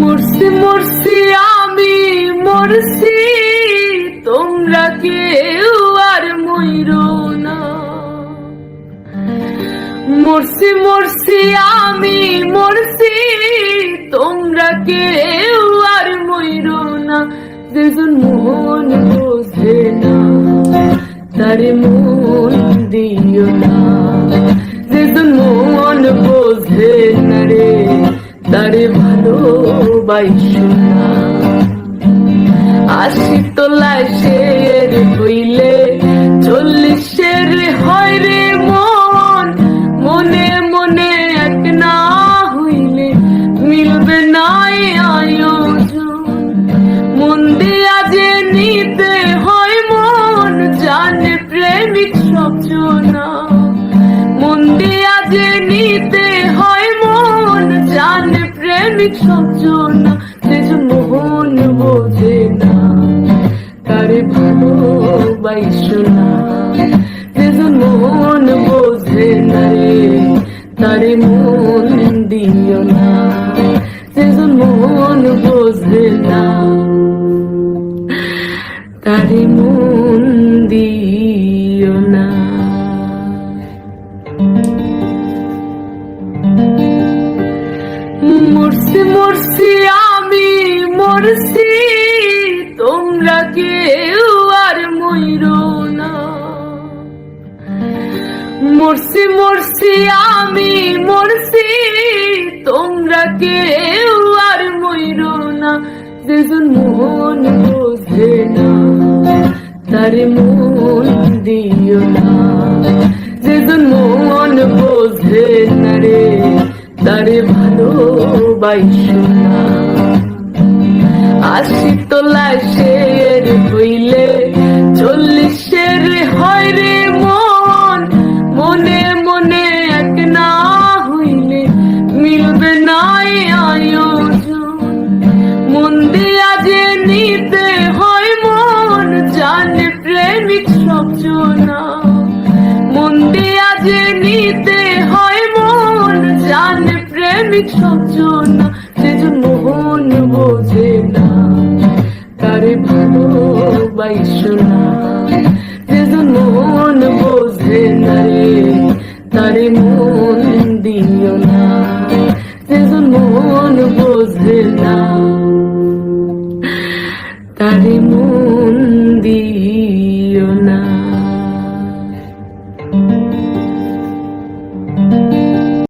মরছি মরছি আমি মরছি তোমরা কেউ আর মইরো না। মরছি মরছি আমি মরছি তোমরা কেউ আর মইরো না। যেজন মন বোঝে না, তারে মন দিও না। যেজন মন বোঝে ভালোবাইসো না আশি তোলায় শের হইলে চল্লিশের হয় রে মন মনে মনে এক না হইলে মিলবে না এ আয়োজন। মন দিয়া যে নিতে হয় মন, জানে প্রেমিক সবজনা মন দিয়া যে নিতে প্রেমিক সবজনা সেজন মোহন বোঝে না। তারে ভালোবাইসো না সেজন মন বোঝে না রে। তারে মন দিও না সেজন মন বোঝে না। তারে মন দিও না। তোমরা কেউ আর মইরো না। মরছি মরছি, আমি মরছি, তোমরা কেউ আর মইরো না। যেজন মন বোঝে না, তারে মন দিও না। যেজন মন বোঝে না রে, তারে ভালোবাইসো না। আশি তোলায় শের যে নিতে হয় মন, জান প্রেমিক সজন সে যে মোহন বোঝে না। তারে ভালোবাইস না। সে যে মোহন বোঝে না রে, তারে মন দিও না। সে যে মোহন বোঝে না।